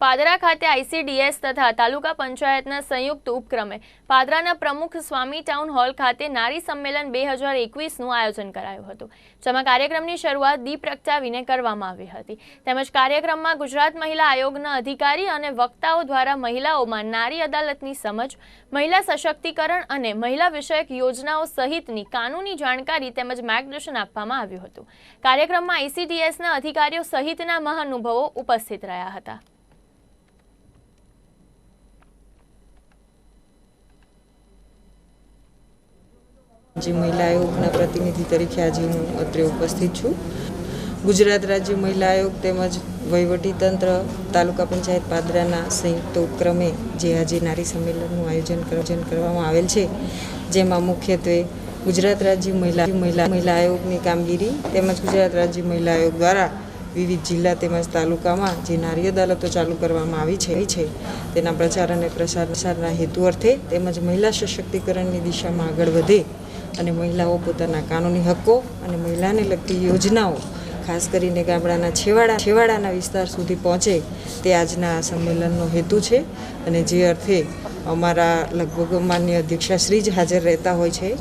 પાદરા ખાતે આઈસીડીએસ તથા તાલુકા પંચાયતના સંયુક્ત ઉપક્રમે પાદરાના પ્રમુખ સ્વામી ટાઉન હોલ ખાતે નારી સંમેલન બે હજાર એકવીસનું આયોજન કરાયું હતું, જેમાં કાર્યક્રમની શરૂઆત દીપ પ્રગટાવીને કરવામાં આવી હતી. તેમજ કાર્યક્રમમાં ગુજરાત મહિલા આયોગના અધિકારી અને વક્તાઓ દ્વારા મહિલાઓમાં નારી અદાલતની સમજ, મહિલા સશક્તિકરણ અને મહિલા વિષયક યોજનાઓ સહિતની કાનૂની જાણકારી તેમજ માર્ગદર્શન આપવામાં આવ્યું હતું. કાર્યક્રમમાં આઈસીડીએસના અધિકારીઓ સહિતના મહાનુભાવો ઉપસ્થિત રહ્યા હતા. જે મહિલા આયોગના પ્રતિનિધિ તરીકે આજે હું અત્રે ઉપસ્થિત છું. ગુજરાત રાજ્ય મહિલા આયોગ તેમજ વહીવટીતંત્ર તાલુકા પંચાયત પાદરાના સંયુક્ત ઉપક્રમે જે આજે નારી સંમેલનનું આયોજન આયોજન કરવામાં આવેલ છે, જેમાં મુખ્યત્વે ગુજરાત રાજ્ય મહિલા મહિલા મહિલા આયોગની કામગીરી તેમજ ગુજરાત રાજ્ય મહિલા આયોગ દ્વારા વિવિધ જિલ્લા તેમજ તાલુકામાં જે નારી અદાલતો ચાલુ કરવામાં આવી છે છે. તેના પ્રચાર અને પ્રસાર, પ્રસારના હેતુ અર્થે તેમજ મહિલા સશક્તિકરણની દિશામાં આગળ વધે અને મહિલાઓ પોતાના કાનૂની હક્કો અને મહિલાને લગતી યોજનાઓ, ખાસ કરીને ગામડાના છેવાડા, છેવાડાના વિસ્તાર સુધી પહોંચે તે આજના આ સંમેલનનો હેતુ છે. અને જે અર્થે અમારા લગભગ માન્ય અધ્યક્ષાશ્રી જ હાજર રહેતા હોય છે.